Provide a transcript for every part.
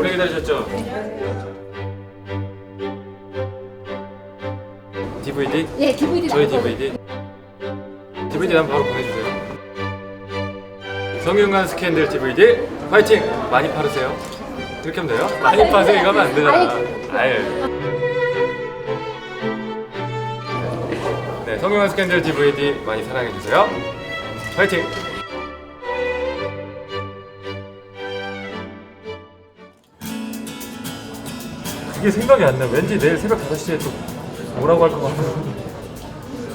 오래 기다리셨죠? DVD? 예, DVD 저희. DVD. DVD 한번 바로 보내주세요. 성균관 스캔들 DVD 파이팅! 많이 팔으세요. 이렇게 하면 돼요? 많이 파세요 이거 하면 안 되잖아. 아예. 네, 성균관 스캔들 DVD 많이 사랑해 주세요. 파이팅! 그게 생각이 안 나. 왠지 내일 새벽 5시에 또 뭐라고 할 것 같아.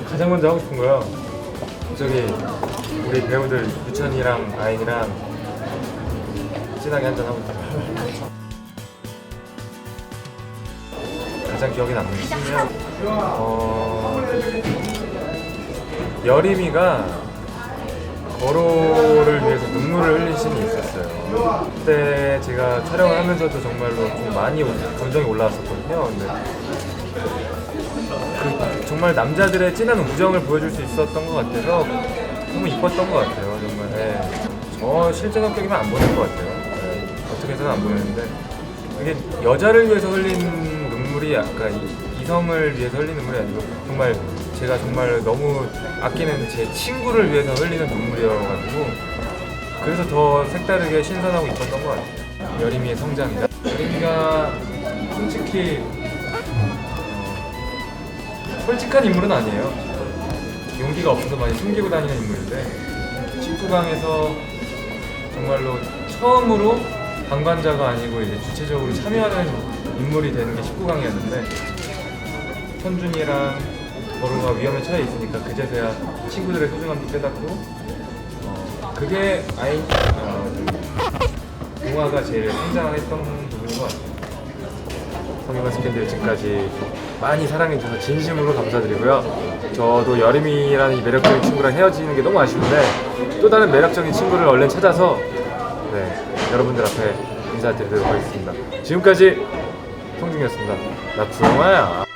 가장 먼저 하고 싶은 거요. 저기 우리 배우들 유찬이랑 아인이랑 진하게 한잔 하고 싶어요. 가장 기억에 남는 씬이요. 어 여림이가 거로를 위해서 눈물을 흘린 씬이 있었어요. 그때 제가 촬영을 하면서도 정말로 좀 많이 감정이 올라왔었거든요. 근데 그 정말 남자들의 진한 우정을 보여줄 수 있었던 것 같아서 너무 이뻤던 것 같아요. 정말. 네. 저 실제 성격이면 안 보낼 것 같아요. 네. 어떻게 해서는 안 보내는데 이게 여자를 위해서 흘린 눈물이 약간 이- 이성을 위해서 흘린 눈물이 아니고 정말 제가 정말 너무 아끼는 제 친구를 위해서 흘리는 눈물이어가지고 그래서 더 색다르게 신선하고 이뻤던 것 같아요. 여림이의 성장이다. 여림이가 솔직히 솔직한 인물은 아니에요. 용기가 없어서 많이 숨기고 다니는 인물인데 19강에서 정말로 처음으로 방관자가 아니고 이제 주체적으로 참여하는 인물이 되는 게 19강이었는데 현준이랑 버루가 위험에 처해 있으니까 그제서야 친구들의 소중함도 깨닫고 어, 그게 아이 어, 동화가 제일 성장했던 부분인 것 같아요. 성형관 스캔들 지금까지 많이 사랑해주셔서 진심으로 감사드리고요. 저도 여림이라는 이 매력적인 친구랑 헤어지는 게 너무 아쉬운데 또 다른 매력적인 친구를 얼른 찾아서 네, 여러분들 앞에 인사드리도록 하겠습니다. 지금까지 성중이었습니다. 나 구영아야.